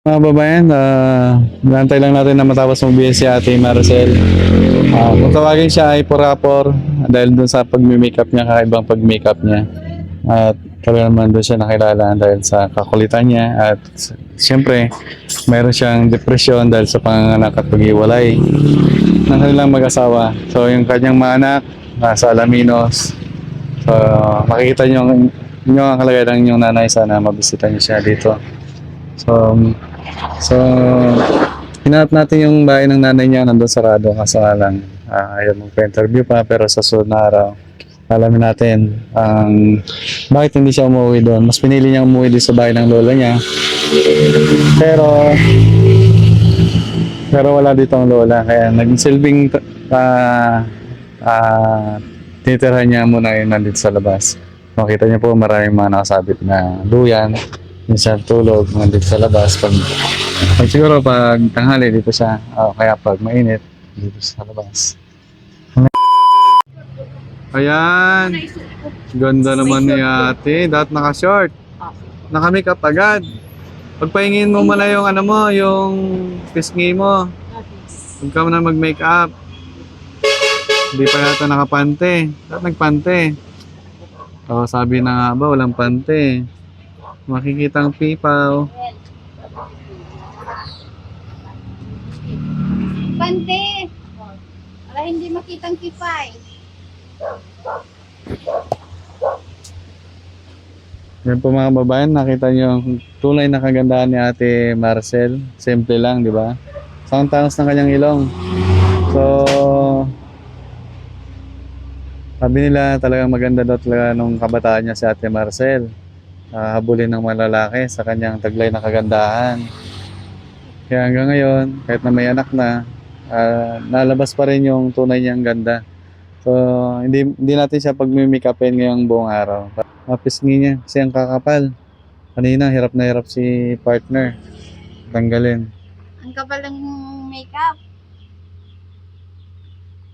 Mga babayan, uh, nantay lang natin na matapos mag si Ate Maricel. Uh, kung tawagin siya ay porapor dahil dun sa pag-makeup niya, kakaibang pag-makeup niya. At talaga naman doon siya nakilala dahil sa kakulitan niya at siyempre mayroon siyang depresyon dahil sa panganganak at pag-iwalay ng kanilang mag-asawa. So yung kanyang mga anak nasa Alaminos. So makikita niyo, niyo ang kalagayan ng inyong nanay sana mabisita niyo siya dito. So, so hinanap natin yung bahay ng nanay niya nandun sarado kaso nga lang ah, ayaw magpa-interview pa pero sa sunod na araw alamin natin ang bakit hindi siya umuwi doon. Mas pinili niya umuwi doon sa bahay ng lola niya. Pero pero wala dito ang lola kaya naging silbing ah ah titirahan niya muna yun nandito sa labas. Makita niyo po maraming mga nakasabit na duyan. Minsan tulog nandito sa labas. Pag, pag siguro pag tanghali dito siya. o kaya pag mainit dito sa labas. Ayan. Ganda naman ni ate. Dapat naka-short. Naka-makeup agad. Pagpahingin mo muna yung ano mo, yung pisngi mo. Huwag ka na mag-makeup. Hindi pa yata nakapante. Dapat nagpante. Oo, sabi na nga ba, walang pante. Makikita ang pipaw. Pante! Para hindi makitang kipay. Yan po mga babayan, nakita niyo ang tunay na kagandahan ni Ate Marcel. Simple lang, di ba? Sa tangos ng kanyang ilong. So, sabi nila talagang maganda daw talaga nung kabataan niya si Ate Marcel. Ah, habulin ng mga lalaki sa kanyang taglay na kagandahan. Kaya hanggang ngayon, kahit na may anak na, ah, nalabas pa rin yung tunay niyang ganda. So, hindi, hindi natin siya pag-make-upin ngayong buong araw. Mapisngi niya kasi ang kakapal. Kanina, hirap na hirap si partner. Tanggalin. Ang kapal ng makeup.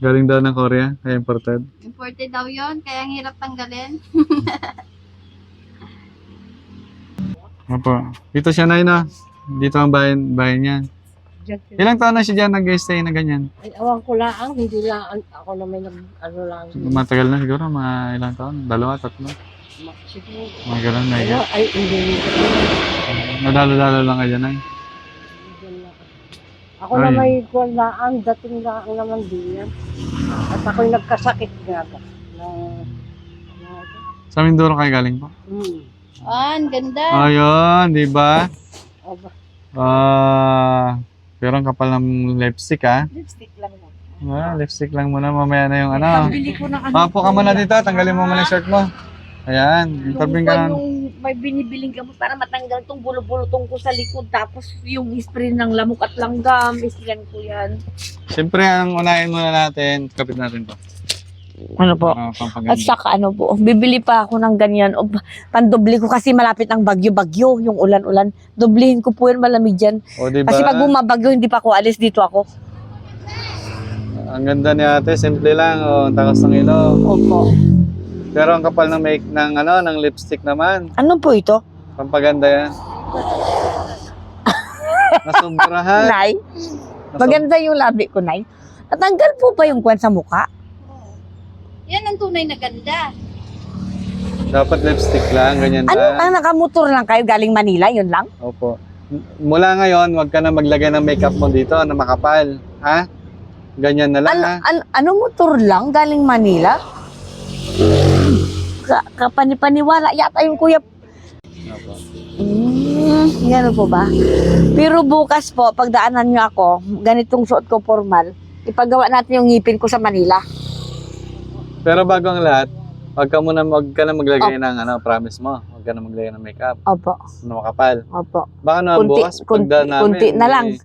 Galing daw ng Korea, kaya imported. Imported daw yon kaya ang hirap tanggalin. Opo. Dito siya na na. Dito ang bahay, bahay niya. Ilang taon na siya dyan nag-stay na ganyan? Ay, awan ko lang, hindi lang ako na may nag, ano lang. Matagal na siguro, mga ilang taon? Dalawa, tatlo? Siguro, Mga ganun na ano, ay, hindi, Nadalo-dalo lang kayo na lang. Ako na may kuwan na, ang dating lang naman din yan. At ako'y nagkasakit nga ba. Na, na, Sa Mindoro kayo galing po? hmm. Ah, ang ganda. Ayun, di ba? Ah, pero ang kapal ng lipstick ah. lipstick lang mo. Ah, lipstick lang muna, mamaya na yung ano. Pambili ko ng ano. Papo ka muna dito, tanggalin mo muna yung shirt mo. Ayan, interview ka na. yung may binibiling gamot para matanggal tong bulo-bulutong ko sa likod tapos yung spray ng lamok at langgam isyan ko yan Siyempre, ang unahin muna natin, kapit natin to. Ano po Uh, pampaganda. at saka ano po bibili pa ako ng ganyan o pandobli ko kasi malapit ang bagyo-bagyo yung ulan-ulan doblihin ko po yan malamig dyan O, diba? kasi pag bumabagyo hindi pa ako alis dito ako Ang ganda ni ate, simple lang. O, ang takas ng ilong. opo Pero ang kapal ng make ng ano, ng lipstick naman. ano po ito Pampaganda yan. Nasumbrahan. Nay Nasum- maganda yung labi ko Nay natanggal po ba yung kwan sa mukha Yan ang tunay na ganda. Dapat lipstick lang, ganyan ano lang. ang nakamotor lang kayo galing Manila yun lang Opo. M- Mula ngayon, wag ka na maglagay ng makeup mo dito na makapal. Ha? Ganyan na lang, ano, ha? ano, ano motor lang galing Manila? Ka, kapanipaniwala yata yung kuya. Opo. Mm, gano'n po ba? Pero bukas po, pagdaanan niyo ako, ganitong suot ko formal, ipagawa natin yung ngipin ko sa Manila. Pero bago ang lahat, wag ka muna wag ka na maglagay ng ano, promise mo. Wag ka na maglagay ng makeup Opo, na makapal. opo. Baka naman Kunti, bukas, kunti, pagdaan namin. kunti na lang. eh,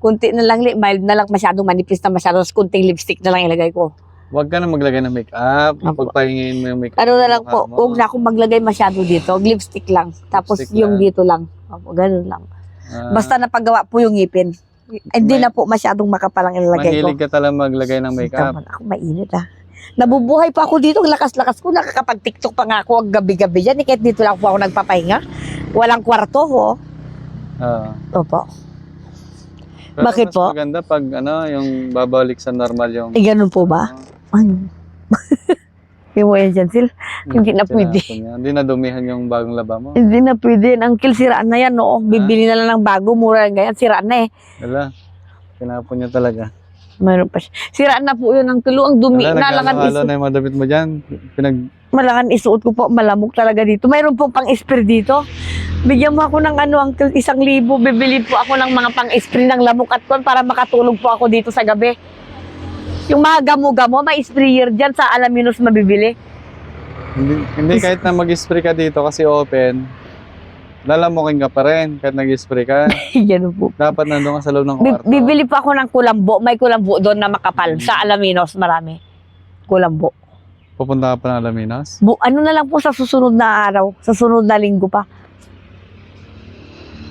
Kunti na lang, mild na lang, masyadong manipis na masyado, tapos kunting lipstick na lang ilagay ko. Wag ka na maglagay ng makeup. Opo. Pagpahingin mo yung makeup. Ano na lang ng po, mo. huwag na akong maglagay masyado dito, lipstick lang. Tapos Lipstick yung lang. dito lang. Opo, ganun lang. Ah, Basta napagawa po yung ngipin. Hindi May- na po masyadong makapalang ilalagay ko. Mahilig ka talaga maglagay ng makeup. Taman ako, mainit ah. Nabubuhay pa ako dito, lakas-lakas ko, nakakapag-tiktok pa nga ako ang gabi-gabi dyan. Eh, kahit dito lang po ako nagpapahinga. Walang kwarto ho. Oo. Opo. Pero Bakit mas po? maganda pag ano, yung babalik sa normal yung... Eh, ganun po ba? Ay. Yung mo yan dyan, Sil. Hindi na pwede. Hindi na dumihan yung bagong laba mo. Hindi na pwede. Ang kill, siraan na yan, no? Bibili na lang ng bago, mura lang ganyan. Siraan na eh. Wala. Tinapon niya talaga. Mayroon pa siya. Siraan na po yun ang tulo. Ang dumi Wala, na. Langan, nagkakalo isu- na yung mga damit mo dyan. Pinag... malangan isuot ko po. Malamok talaga dito. Mayroon po pang spray dito. Bigyan mo ako ng ano, ang isang libo. Bibili po ako ng mga pang spray ng lamok at kon para makatulog po ako dito sa gabi. Yung mga gamo-gamo, may sprayer dyan sa Alaminos mabibili. Hindi, hindi kahit na mag-spray ka dito kasi open, lalamukin ka pa rin kahit nag-spray ka. Yan po. Dapat nandun ka sa loob ng Bi- kwarto. bibili po ako ng kulambo. May kulambo doon na makapal. Sa Alaminos, marami. Kulambo. Pupunta ka pa ng Alaminos. Bu ano na lang po sa susunod na araw. Sa sunod na linggo pa.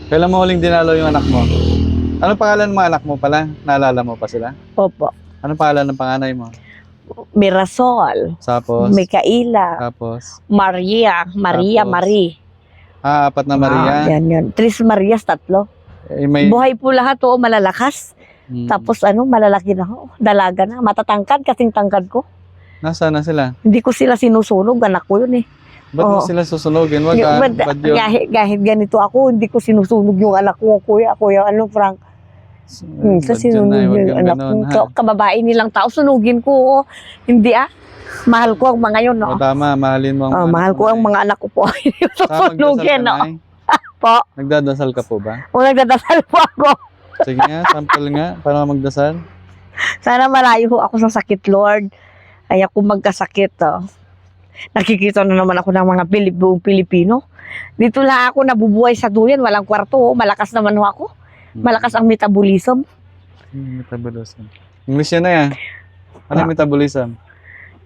Kailan mo huling dinalo yung anak mo? Ano pangalan ng mga anak mo pala? Naalala mo pa sila? Opo. Ano pangalan ng panganay mo? Mirasol. Tapos, Mikaela. tapos, Maria. Maria, Tapos, Marie. Ah, apat na Maria. Ah, yan, yan. Tris Marias, tatlo. Eh, may, Buhay po lahat, oo, malalakas. Hmm. Tapos ano, malalaki na ako. Dalaga na. Matatangkad, kasing tangkad ko. Nasaan na sila? Hindi ko sila sinusunog. Anak ko yun eh. Ba't mo Oo. sila susunugin? Wag ka, but, ba't yun? kahit, kahit ganito ako, hindi ko sinusunog yung anak ko, kuya. Kuya, ano, Frank? Minsan Ba't yun, sinunog yung anak ko. Kababae nilang tao, sunugin ko. oh. Hindi ah. Mahal ko ang mga yun, no? O tama, mahalin mo ang Ah, anak mahal ko ang mga anak ko po. Susunugin, no? Po. Nagdadasal ka po ba? Kung nagdadasal po ako, Sige nga, sample nga, para magdasal. sana malayo ho ako sa sakit, Lord. Ay ako magkasakit, oh. Nakikita na naman ako ng mga Pilip, buong Pilipino. Dito lang ako nabubuhay sa duyan, walang kwarto, oh. malakas naman ho ako. Malakas ang metabolism. Hmm, metabolism. English yan na yan. Ano yung metabolism?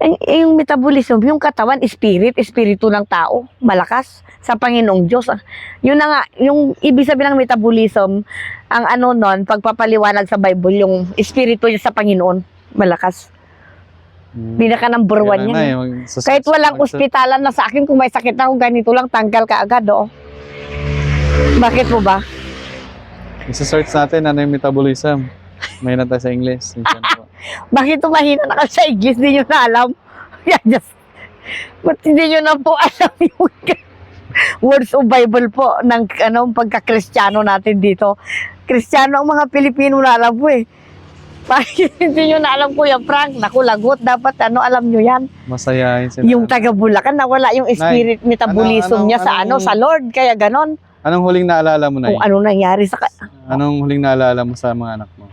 Yung, yung metabolism, yung katawan, spirit, espiritu ng tao, malakas sa Panginoong Diyos. Ah, Yun na nga, yung ibig sabihin ng metabolism, ang ano nun, pagpapaliwanag sa Bible, yung espiritu niya sa Panginoon, malakas. Hmm. Pinaka number one yan. Eh. mag- sus- Kahit walang mag- ospitalan na sa akin, kung may sakit ako, ganito lang, tanggal ka agad, oh. Bakit po ba? Isa-search natin ano yung metabolism. May na tayo sa English. Bakit tumahina na kayo sa English? Hindi nyo na alam. Just, ba't hindi nyo na po alam yung words of Bible po ng ano, pagka-Kristiyano natin dito. Kristiyano ang mga Pilipino na alam po eh. Bakit hindi nyo na alam Kuya Frank? Naku, lagot. Dapat ano, alam nyo yan. Masayahin sila. Yung taga Bulacan, nawala yung spirit metabolism ano- niya sa ano, sa Lord. Kaya ganon. Anong huling naalala mo na Kung ano nangyari sa... ka- Anong huling naalala mo sa mga anak mo?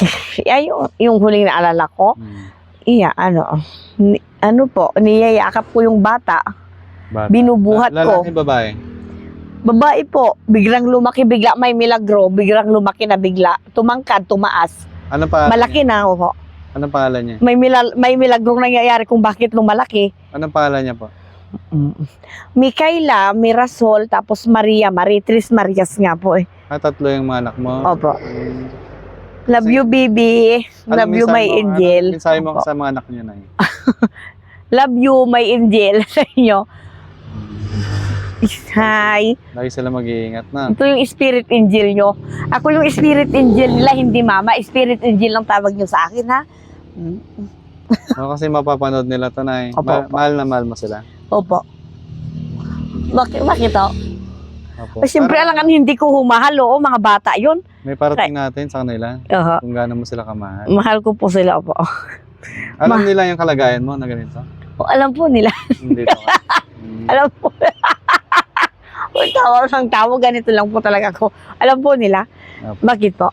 Ay, yung, yung huling naalala ko, Hmm. iya, ano, ni- ano po, niyayakap ko yung bata. Bata. Binubuhat La- ko. Lalaki, babae. Babae po, biglang lumaki, bigla may milagro, biglang lumaki na bigla, tumangkad, tumaas. Anong pangalan Malaki na ako. niya? Anong pangalan niya? May, milal, may milagrong nangyayari kung bakit lumalaki. Anong pangalan niya po? Mikaela, Mirasol, tapos Maria, Maritris Marias nga po eh. Ah, tatlo yung mga anak mo. Opo. Hmm. Love you, baby. Love you, my angel. Ano mensahe mo Opo. sa mga anak niyo na Love you, my angel sa inyo. Hi. Lagi sila mag-iingat na. Ito yung spirit angel nyo. Ako yung spirit angel nila, hindi mama. Spirit angel lang tawag nyo sa akin, ha? O, kasi mapapanood nila to na Opo, Ma- opo. mahal na mahal mo sila. Opo. Bakit, bakit oh? Opo. Eh, Siyempre, alangan hindi ko humahal, oo, mga bata yun. May parating natin sa kanila Aha. kung gaano mo sila kamahal. Mahal ko po sila, opo. Alam Ma- nila yung kalagayan mo na ganito? O, alam po nila. Hindi to. Alam po. Uy, tawa ng tawa, ganito lang po talaga ako. Alam po nila. Opo. Bakit po?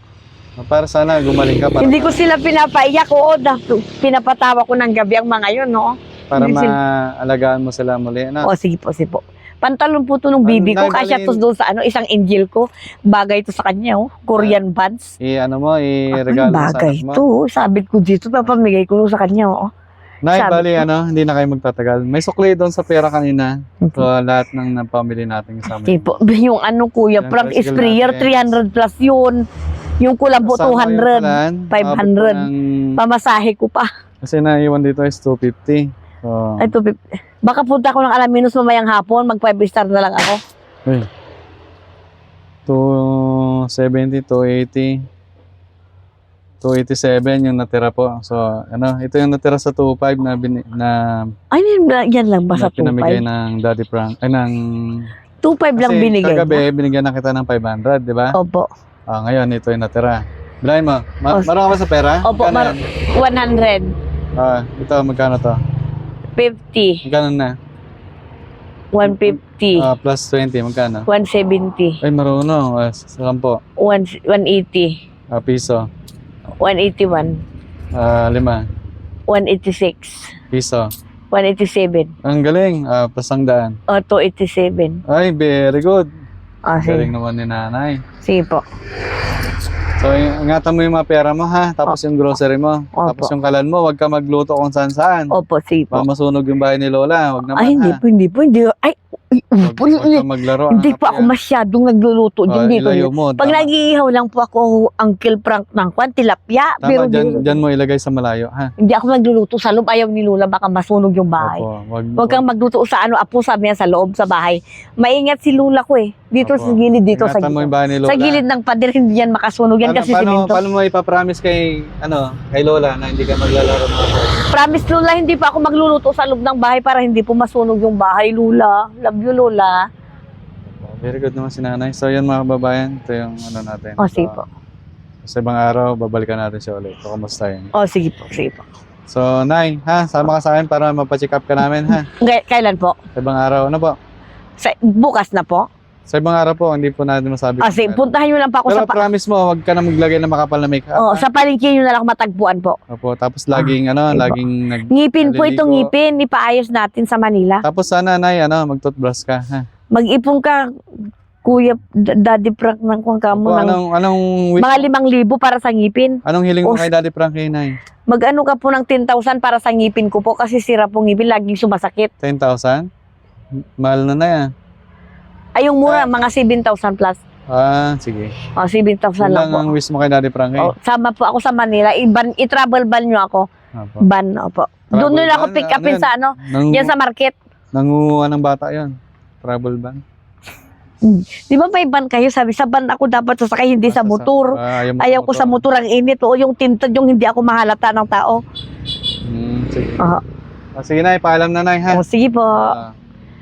Para sana gumaling ka para, Hindi ko sila pinapaiyak, oo. da- Pinapatawa ko ng gabi ang mga yun, no? para hindi sila- maalagaan mo sila muli. Ano? O, sige po, sige po. Pantalon po to nung bibi ko. Kasya to doon sa ano, isang angel ko. Bagay to sa kanya, oh. Korean buds. I ano mo, Ay, i-regalo mo sa bagay to. oh. Sabit ko dito, papamigay ko sa kanya, oh. Nay, Sabi bali ko. ano, hindi na kayo magtatagal. May sukli doon sa pera kanina. So, lahat ng napamili natin kasama. Sige po. Yung ano, kuya, Yan, tricycle sprayer, natin. 300 plus yun. Yung Kasama yung 200. plan, 500. abot po ng- Pamasahe ko pa. kasi naiwan dito is 250. So, Ay, to, Baka punta ko ng Alaminos mamayang hapon, mag 5 star na lang ako. eh. 270, 280, 287 yung natira po. So, ano, ito yung natira sa 25 na, bin, na, Ay, yan, yan lang ba na sa pinamigay 2.5? ng Daddy Frank. Ay, ng... 2.5 lang Kasi binigay. kagabi, na. binigyan na kita ng 500, di ba? Opo. Ah, ngayon, ito yung natira. Bilay mo. Ma- Oh, marunong ka ba sa pera? Opo, mar- yan? 100. Ah, ito, magkano to? 50. Magkano na? 150. Ah, plus 20, magkano? 170. Ay, marunong. Ah, sampo. 1, 180. Ah, piso. 181. Ah, lima. 186. Piso. 187. Ang galing. Ah, plus ang daan. O, 287. Ay, very good. Ah, Galing sige. naman ni nanay. Sige po. So, ingatan mo yung mga pera mo, ha? Tapos yung grocery mo. Opo. Tapos yung kalan mo, wag ka magluto kung saan saan. Opo, sige po. Baka masunog yung bahay ni Lola. Wag naman, Ay, hindi ha? po, hindi po, hindi. Ay, ay, Wag, po, wag ka maglaro. hindi anak po ako yan. masyadong nagluluto. Ah, ko. ilayo mo. Pag tama. nag-iihaw lang po ako, Uncle Frank ng kwan, tilapia. Tama, pero dyan, di- dyan mo ilagay sa malayo, ha? hindi ako nagluluto sa loob. Ayaw ni Lula, baka masunog yung bahay. Opo, wag, Huwag kang magluto sa ano, apo sabi niya sa loob sa bahay. Maingat si Lula ko eh. Dito Opo. sa gilid, dito sa Ingatan mo yung gilid. bahay ni Lola. Sa gilid ng pader, hindi yan makasunog yan Paano, kasi paano, simento. paano mo ipapromise kay, ano, kay Lola na hindi ka maglalaro ng Promise Lula, hindi pa ako magluluto sa loob ng bahay para hindi po masunog yung bahay, Lula. Love you, Lula. Very good naman si nanay. So, yun mga kababayan. Ito yung ano natin. O, sige So, po. Sa ibang araw, babalikan natin siya ulit. So, kamusta yun? O, sige po, sige po. So, Nay, ha? Sama ka sa akin para mapacheck up ka namin, ha? Kailan po? Sa ibang araw. Ano po? Sa, bukas na po? Sa ibang araw po, hindi po natin masabi. Ah, kung puntahan nyo lang pa ako Pero sa, pa- promise mo, wag ka na maglagay ng makapal na makeup. oh, ha? sa palengke nyo na lang ako matagpuan po. Opo, tapos laging, ano, Iba. laging nag... Ngipin po itong Naliligo. ngipin, ipaayos natin sa Manila. Tapos sana, Nay, ano, mag-toothbrush ka, ha? Mag-ipon ka, Kuya D- Daddy Frank ng kung Opo, kamo ng anong, anong, wish, mga limang libo para sa ngipin. anong hiling mo Os- kay Daddy Frankie, Nay? Mag-ano ka po ng 10,000 para sa ngipin ko po kasi sira po ngipin, laging sumasakit. 10,000? Mahal na na yan. Ay, yung mura, mga 7,000 plus. Ah, sige. O, 7,000 Yun lang po. ang wish mo kay Daddy Frankie. O, sama po ako sa Manila. I-ban, i-travel ban nyo ako. Opo. Ban, opo. Travel Doon nila ako ban? pick Ano upin yan? sa ano, Nang, yan sa market. Nangunguha ng bata yon Travel ban? Di ba may ban kayo? Sabi, sa ban ako dapat sasakay, hindi sa motor. Ah, ayaw, mo Ayaw ko sa motor ang init. O, yung tintad, yung hindi ako mahalata ng tao. Hmm, sige. Oo. Ah, sige na, paalam na na, ha? O, sige po. Ah,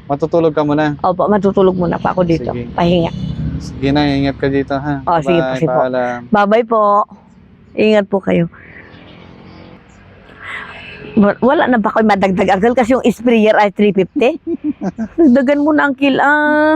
matutulog ka muna. Opo, matutulog muna pa ako dito. Sige. Pahinga. Sige na, ingat ka dito, ha? Oh, sige po, Bye, sige po. paalam. Bye-bye po. Ingat po kayo. Wa- Wala na ba kayo madagdag uncle kasi yung sprayer ay 350? Dagdagan mo na uncle. Ah,